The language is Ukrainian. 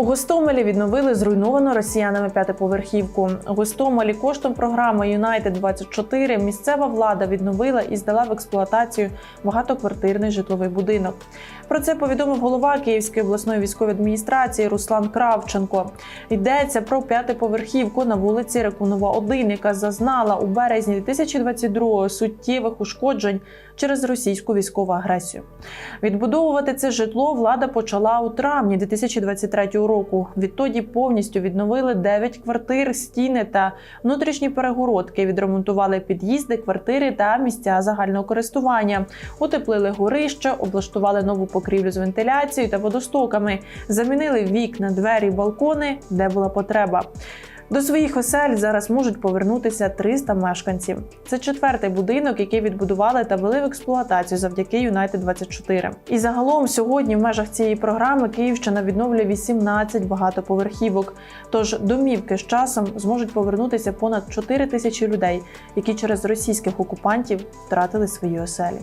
У Гостомелі відновили зруйновану росіянами п'ятиповерхівку. У Гостомелі коштом програми Юнайтед 24 місцева влада відновила і здала в експлуатацію багатоквартирний житловий будинок. Про це повідомив голова Київської обласної військової адміністрації Руслан Кравченко. Йдеться про п'ятиповерхівку на вулиці Рекунова 1, яка зазнала у березні 2022-го суттєвих ушкоджень через російську військову агресію. Відбудовувати це житло влада почала у травні 2023 року. Відтоді повністю відновили 9 квартир, стіни та внутрішні перегородки. Відремонтували під'їзди, квартири та місця загального користування. Утеплили горище, облаштували нову покрівлю з вентиляцією та водостоками. Замінили вікна, двері, балкони, де була потреба. До своїх осель зараз можуть повернутися 300 мешканців. Це четвертий будинок, який відбудували та ввели в експлуатацію завдяки Юнайтед 24 І загалом сьогодні в межах цієї програми Київщина відновлює 18 багатоповерхівок. Тож домівки з часом зможуть повернутися понад 4 тисячі людей, які через російських окупантів втратили свої оселі.